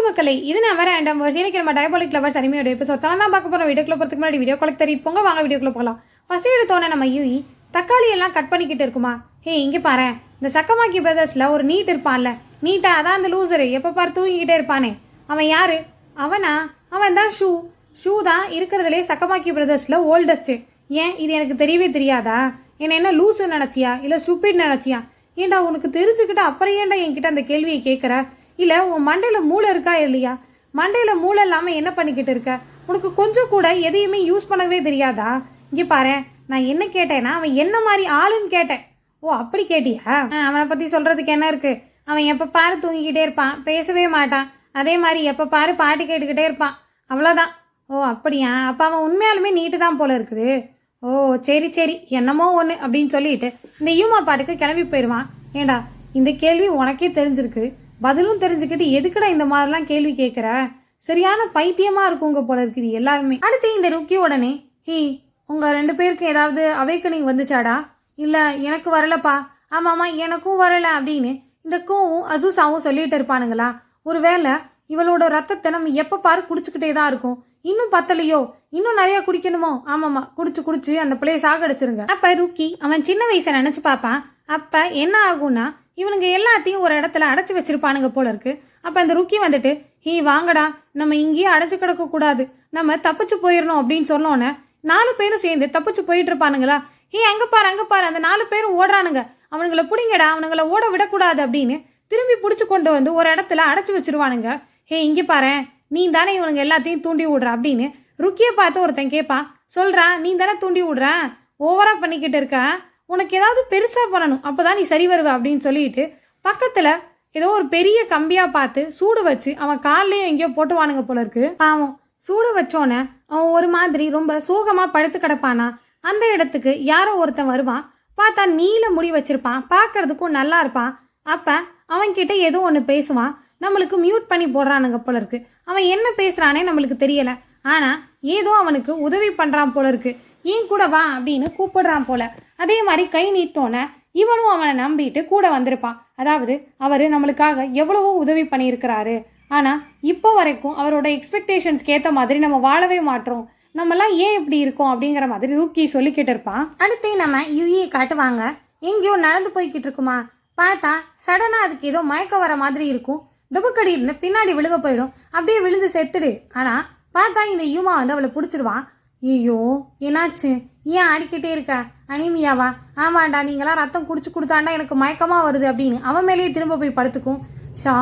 வணக்கம் மக்களே இது நான் எனக்கு நம்ம டயபாலிக் லவர்ஸ் அனிமையோட எபிசோட் செவன் தான் பார்க்க போகிறோம் வீடியோக்குள்ள போகிறதுக்கு முன்னாடி வீடியோ கொலக்கு தரிட்டு போங்க வாங்க வீடியோக்குள்ள போகலாம். ஃபஸ்ட் எடுத்தோன்னே நம்ம யூஇ தக்காளி எல்லாம் கட் பண்ணிக்கிட்டு இருக்குமா? ஹே இங்கே பாரு. இந்த சக்கமாக்கி பிரதர்ஸில் ஒரு நீட் இருப்பான்ல. நீட்டா அதான் அந்த லூசரு எப்போ பாரு தூங்கிக்கிட்டே இருப்பானே. அவன் யாரு? அவனா? அவன் தான் ஷூ. ஷூ தான் இருக்கிறதுலே சக்கமாக்கி பிரதர்ஸில் ஓல்டஸ்ட்டு ஏன்? இது எனக்கு தெரியவே தெரியாதா? என்ன என்ன லூசு நினச்சியா? இல்லை ஸ்டூப்பிட் நினச்சியா? ஏன்டா உனக்கு தெரிஞ்சுக்கிட்டு அப்புறம் ஏன்டா என்கிட்ட அந்த கேள்வியை கேட்குற இல்லை உன் மண்டையில் மூளை இருக்கா இல்லையா? மண்டையில் மூளை இல்லாமல் என்ன பண்ணிக்கிட்டு இருக்க? உனக்கு கொஞ்சம் கூட எதையுமே யூஸ் பண்ணவே தெரியாதா? இங்கே பாரு நான் என்ன கேட்டேன்னா அவன் என்ன மாதிரி ஆளுன்னு கேட்டேன். ஓ அப்படி கேட்டியா? ஆ, அவனை பற்றி சொல்கிறதுக்கு என்ன இருக்குது அவன் எப்போ பாரு தூங்கிக்கிட்டே இருப்பான் பேசவே மாட்டான். அதே மாதிரி எப்போ பாரு பாட்டு கேட்டுக்கிட்டே இருப்பான். அவ்வளோதான் ஓ அப்படியா? அப்போ அவன் உண்மையாலுமே நீட்டு தான் போல இருக்குது. ஓ சரி சரி என்னமோ ஒன்று அப்படின்னு சொல்லிட்டு இந்த யூமா பாட்டுக்கு கிளம்பி போயிடுவான் ஏண்டா இந்த கேள்வி உனக்கே தெரிஞ்சிருக்கு. பதிலும் தெரிஞ்சுக்கிட்டு எதுக்குடா இந்த மாதிரிலாம் கேள்வி கேட்குற சரியான பைத்தியமாக இருக்குங்க போல இருக்குது எல்லாருமே. அடுத்து இந்த ருக்கி உடனே ஹீ உங்கள் ரெண்டு பேருக்கு ஏதாவது அவைக்கனிங் வந்துச்சாடா? இல்லை எனக்கு வரலப்பா. ஆமாம்மா எனக்கும் வரல அப்படின்னு இந்த கோவும் அசூசாவும் சொல்லிட்டு இருப்பானுங்களா? ஒருவேளை இவளோட ரத்தத்தை நம்ம எப்போ பாரு குடிச்சுக்கிட்டே தான் இருக்கும். இன்னும் பத்தலையோ? இன்னும் நிறைய குடிக்கணுமோ? ஆமாம்மா குடிச்சு குடிச்சு அந்த பிளேஸ் ஆகடிச்சிருங்க அப்ப ருக்கி அவன் சின்ன வயசை நினைச்சு பார்ப்பான். அப்ப என்ன ஆகும்னா இவனுங்க எல்லாத்தையும் ஒரு இடத்துல அடைச்சி வச்சிருப்பானுங்க போல இருக்கு. அப்போ அந்த ருக்கி வந்துட்டு ஹீ வாங்கடா. நம்ம இங்கேயே அடைச்சு கிடக்க கூடாது. நம்ம தப்பிச்சு போயிடணும் அப்படின்னு சொன்னோன்னே நாலு பேரும் சேர்ந்து தப்பிச்சு போயிட்டு இருப்பானுங்களா? ஹே அங்கே பாரு அங்கே பாரு. அந்த நாலு பேரும் ஓடுறானுங்க. அவனுங்கள பிடிங்கடா. அவனுங்கள ஓட விடக்கூடாது அப்படின்னு திரும்பி பிடிச்சி கொண்டு வந்து ஒரு இடத்துல அடைச்சி வச்சிருவானுங்க. ஹே இங்கே பாரு. நீ தானே இவனுங்க எல்லாத்தையும் தூண்டி விடுற அப்படின்னு ருக்கியை பார்த்து ஒருத்தன் கேட்பான். சொல்கிறான் நீ தானே தூண்டி விடுற? ஓவராக பண்ணிக்கிட்டு இருக்கா? உனக்கு ஏதாவது பெருசாக பண்ணணும் அப்பதான் நீ சரி வருவ அப்படின்னு சொல்லிட்டு பக்கத்தில் ஏதோ ஒரு பெரிய கம்பியாக பார்த்து சூடு வச்சு அவன் கால்லையும் எங்கேயோ போட்டுவானுங்க போல இருக்கு. பாவம் சூடு வச்சோன்னே அவன் ஒரு மாதிரி ரொம்ப சோகமாக படுத்து கிடப்பானா? அந்த இடத்துக்கு யாரோ ஒருத்தன் வருவான் பார்த்தா நீல முடி வச்சிருப்பான் பார்க்கறதுக்கும் நல்லா இருப்பான். அப்போ அவன்கிட்ட ஏதோ ஒன்று பேசுவான் நம்மளுக்கு மியூட் பண்ணி போடுறானுங்க போல இருக்கு. அவன் என்ன பேசுகிறானே நம்மளுக்கு தெரியலை. ஆனால் ஏதோ அவனுக்கு உதவி பண்ணுறான் போல இருக்குது ஏன் கூட வா அப்படின்னு கூப்பிடுறான் போல. அதே மாதிரி கை நீட்டோன்னே இவனும் அவனை நம்பிட்டு கூட வந்திருப்பான். அதாவது அவர் நம்மளுக்காக எவ்வளவோ உதவி பண்ணியிருக்கிறாரு. ஆனால் இப்போ வரைக்கும் அவரோட எக்ஸ்பெக்டேஷன்ஸ்க்கு ஏற்ற மாதிரி நம்ம வாழவே மாட்டோம். நம்மலாம் ஏன் இப்படி இருக்கோம் அப்படிங்கிற மாதிரி ரூக்கி சொல்லிக்கிட்டு இருப்பான். அடுத்து நம்ம யுஏ காட்டுவாங்க. எங்கேயோ நடந்து போய்கிட்டு இருக்குமா? பார்த்தா சடனாக அதுக்கு ஏதோ மயக்கம் வர மாதிரி இருக்கும். துபக்கடி இருந்து பின்னாடி விழுக போயிடும். அப்படியே விழுந்து செத்துடு. ஆனால் பார்த்தா இந்த யூமா வந்து அவளை பிடிச்சிருவான் ஐயோ என்னாச்சு? ஏன் ஆடிக்கிட்டே இருக்க? அனிமியாவா? ஆமாண்டா நீங்களாம் ரத்தம் குடிச்சு கொடுத்தாண்டா எனக்கு மயக்கமாக வருது அப்படின்னு அவன் மேலேயே திரும்ப போய் படுத்துக்கும். ஷா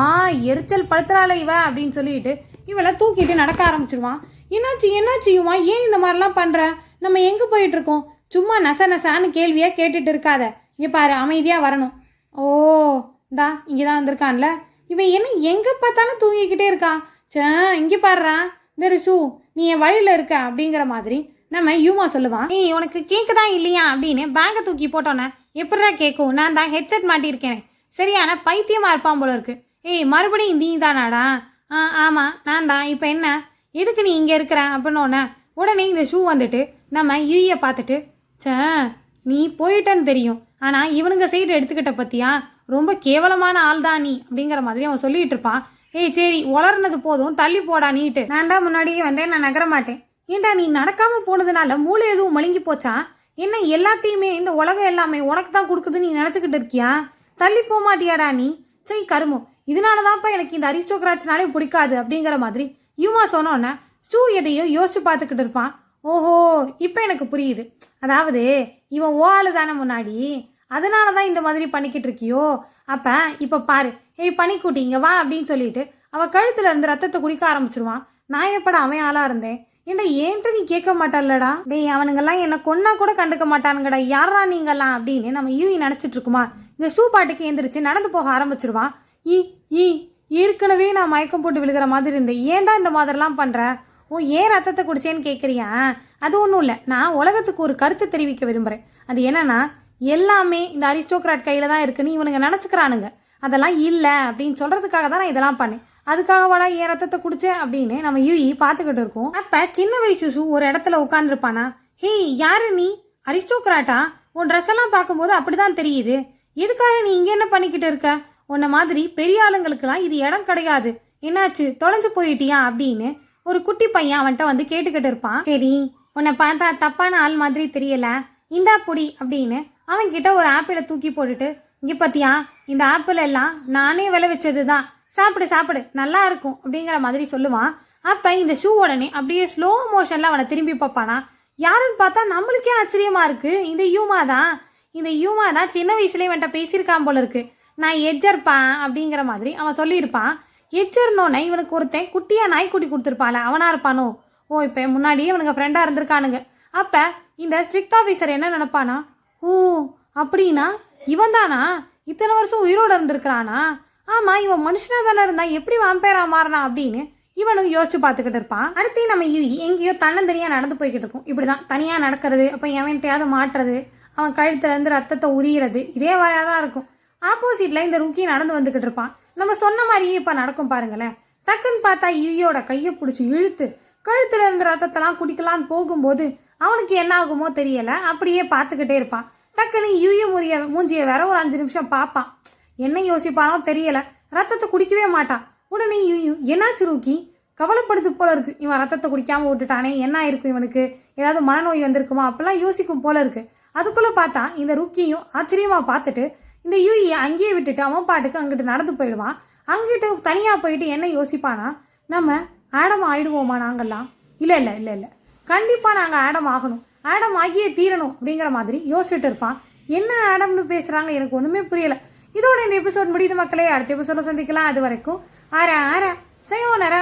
எரிச்சல் படுத்துறாள இவ அப்படின்னு சொல்லிட்டு இவளை தூக்கிட்டு நடக்க ஆரம்பிச்சிருவான். என்னாச்சு என்னாச்சு யுமா ஏன் இந்த மாதிரிலாம் பண்ற? நம்ம எங்க போயிட்டு இருக்கோம் சும்மா நச நசான்னு கேள்வியா கேட்டுட்டு இருக்காத. இங்கே பாரு அமைதியா வரணும். ஓ இந்தா இங்கே தான் வந்திருக்கான்ல. இவன் என்ன எங்கே பார்த்தாலும் தூங்கிக்கிட்டே இருக்கான். சே இங்கே பாடுறா இந்த ரிசு நீ என் வழியில் இருக்க அப்படிங்கிற மாதிரி நம்ம யூமா சொல்லுவான். ஏய் உனக்கு கேட்குதா இல்லையா அப்படின்னு பேங்கை தூக்கி போட்டோன்னே எப்படிடா கேட்கும் நான் தான் ஹெட்செட் மாட்டியிருக்கேன். சரியான பைத்தியமாக இருப்பான் போல இருக்கு. ஏய் மறுபடியும் நீ தானாடா? ஆ ஆமாம் நான் தான். இப்போ என்ன? எதுக்கு நீ இங்கே இருக்கிற? அப்படின்னோடனே உடனே இந்த ஷூ வந்துட்டு நம்ம யூயை பார்த்துட்டு சே நீ போயிட்டேன்னு தெரியும். ஆனால் இவனுங்க சைடு எடுத்துக்கிட்ட பற்றியா ரொம்ப கேவலமான ஆள் தான் நீ அப்படிங்கிற மாதிரி அவன் சொல்லிகிட்டு இருப்பான். ஏய் சரி உளர்னது போதும் தள்ளி போடா நீட்டு. நான் தான் முன்னாடியே வந்தேன் நான் நகர மாட்டேன். ஏன்டா நீ நடக்காம போனதுனால மூளை எதுவும் மழுங்கி போச்சா? என்ன எல்லாத்தையுமே இந்த உலகம் எல்லாமே உனக்கு தான் கொடுக்குதுன்னு நீ நினச்சிக்கிட்டு இருக்கியா? தள்ளி போக மாட்டியாடா நீ? சரி கருமம் இதனால தான்ப்பா எனக்கு இந்த அரிஸ்டோகிராட்ஸ்னாலே பிடிக்காது அப்படிங்கிற மாதிரி யூமா சொன்னோன்னே ஷூ எதையோ யோசிச்சு பார்த்துக்கிட்டு இருப்பான். ஓஹோ இப்போ எனக்கு புரியுது. அதாவது இவன் ஓ ஆளு தானே முன்னாடி? அதனால தான் இந்த மாதிரி பண்ணிக்கிட்டு இருக்கியோ? அப்போ இப்போ பாரு. ஏய் பனிக்குட்டி இங்கே வா அப்படின்னு சொல்லிட்டு அவள் கழுத்தில் இருந்து ரத்தத்தை குடிக்க ஆரம்பிச்சிருவான். நான் எப்படா அவன் ஆளாக இருந்தேன்? ஏன்டா ஏன்ட்டு நீ கேட்க மாட்டான்லடா டேய் அவனுங்கெல்லாம் என்னை கொன்னா கூட கண்டுக்க மாட்டானுங்கடா. யாரா நீங்கெல்லாம் அப்படின்னு நம்ம யூவி நினச்சிட்டு இருக்குமா? இந்த ஷூ பாட்டுக்கு எந்திரிச்சு நடந்து போக ஆரம்பிச்சிருவான். ஈ ஈ ஏற்கனவே நான் மயக்கம் போட்டு விழுகிற மாதிரி இருந்தேன் ஏன்டா இந்த மாதிரிலாம் பண்ணுற ஓ ஏன் ரத்தத்தை குடிச்சேன்னு கேட்குறியா அது ஒன்றும் இல்லை. நான் உலகத்துக்கு ஒரு கருத்து தெரிவிக்க விரும்புகிறேன் அது என்னன்னா எல்லாமே இந்த அரிஸ்டோக்ராட் கையில் தான் இருக்குன்னு இவனுங்க நினச்சிக்கிறானுங்க. அதெல்லாம் இல்லை அப்படின்னு சொல்கிறதுக்காக தான் நான் இதெல்லாம் பண்ணேன். அதுக்காகவாடா ஏன் என் ரத்தத்தை குடிச்சேன் அப்படின்னு நம்ம யூஇ பார்த்துக்கிட்டு இருக்கோம். அப்போ சின்ன வயசு சு ஒரு இடத்துல உட்காந்துருப்பானா ஹே யாரு நீ? அரிஸ்டோக்ராட்டா? உன் ட்ரெஸ் எல்லாம் பார்க்கும்போது அப்படிதான் தெரியுது. எதுக்காக நீ இங்கே என்ன பண்ணிக்கிட்டு இருக்க? உன்னை மாதிரி பெரிய ஆளுங்களுக்கெல்லாம் இது இடம் கிடையாது. என்னாச்சு? தொலைஞ்சு போயிட்டியா? அப்படின்னு ஒரு குட்டி பையன் அவன்கிட்ட வந்து கேட்டுக்கிட்டு இருப்பான். சரி உன்னை பார்த்தா தப்பான ஆள் மாதிரி தெரியல. இந்தா புடி அப்படின்னு அவன்கிட்ட ஒரு ஆப்பிளை தூக்கி போட்டுட்டு இங்கே பார்த்தியா இந்த ஆப்பிள் எல்லாம் நானே விளைவிச்சது தான் சாப்பிடு சாப்பிடு நல்லா இருக்கும் அப்படிங்கிற மாதிரி சொல்லுவான். அப்போ இந்த ஷூ உடனே அப்படியே ஸ்லோ மோஷனில் அவனை திரும்பி பார்ப்பானா. யாருன்னு பார்த்தா நம்மளுக்கே ஆச்சரியமா இருக்குது இந்த யூமா தான். இந்த யூமா தான் சின்ன வயசுலேயே வந்துட்ட பேசியிருக்கான் போல இருக்கு. நான் எட்ஜர்ப்பான் அப்படிங்கிற மாதிரி அவன் சொல்லியிருப்பான். எட்ஜர்னோன்னே இவனுக்கு ஒருத்தன் குட்டியாக நாய்க்குட்டி கொடுத்துருப்பான்ல அவனா இருப்பானோ? ஓ இப்போ முன்னாடியே இவனுங்க ஃப்ரெண்டாக இருந்திருக்கானுங்க. அப்போ இந்த ஸ்ட்ரிக்ட் ஆஃபீஸர் என்ன நினப்பானா? ஓ அப்படின்னா இவன் தானா? இத்தனை வருஷம் உயிரோடு இருந்திருக்கிறானா? ஆமாம் இவன் மனுஷனாக தானே இருந்தான் எப்படி வாம்பேரா மாறினா அப்படின்னு இவனும் யோசிச்சு பார்த்துக்கிட்டு இருப்பான். அடுத்து நம்ம யூகி எங்கேயோ தன்னந்தனியாக நடந்து போய்கிட்டு இருக்கும். இப்படி தான் தனியாக நடக்கிறது அப்போ எவன்கிட்டயாவது மாட்டுறது அவன் கழுத்துலேருந்து ரத்தத்தை உரியிறது இதே வரையாக தான் இருக்கும். ஆப்போசிட்டில் இந்த ருக்கி நடந்து வந்துக்கிட்டு இருப்பான். நம்ம சொன்ன மாதிரியே இப்போ நடக்கும் பாருங்களேன். டக்குன்னு பார்த்தா யூயோட கையை பிடிச்சி இழுத்து கழுத்துல இருந்து ரத்தத்தெல்லாம் குடிக்கலான்னு போகும்போது அவனுக்கு என்ன ஆகுமோ தெரியலை. அப்படியே பார்த்துக்கிட்டே இருப்பான். டக்குன்னு யூய முறிய மூஞ்சியை வேற ஒரு அஞ்சு நிமிஷம் பார்ப்பான். என்ன யோசிப்பானோ தெரியலை. ரத்தத்தை குடிக்கவே மாட்டான். உடனே யூயு என்னாச்சு ரூக்கி? கவலைப்படுத்து போல இருக்கு. இவன் ரத்தத்தை குடிக்காம விட்டுட்டானே. என்ன ஆயிருக்கும் இவனுக்கு? ஏதாவது மனநோய் வந்திருக்குமா? அப்பெல்லாம் யோசிக்கும் போல இருக்கு. அதுக்குள்ள பார்த்தா இந்த ருக்கியும் ஆச்சரியமா பார்த்துட்டு இந்த யூஇ அங்கேயே விட்டுட்டு அவன் பாட்டுக்கு அங்கிட்டு நடந்து போயிடுவான். அங்கிட்டு தனியாக போயிட்டு என்ன யோசிப்பானா? நம்ம ஆடம் ஆயிடுவோமா நாங்கெல்லாம்? இல்லை இல்லை இல்லை இல்லை. கண்டிப்பாக நாங்கள் ஆடம் ஆகணும். ஆடம் ஆகியே தீரணும் அப்படிங்கிற மாதிரி யோசிச்சுட்டு இருப்பான். என்ன ஆடம்னு பேசுகிறாங்க எனக்கு ஒன்றுமே புரியலை. இதோட இந்த எபிசோட் முடியுது மக்களே. அடுத்த எபிசோட சந்திக்கலாம். அது வரைக்கும் ஆரா ஆரா. சயோனரா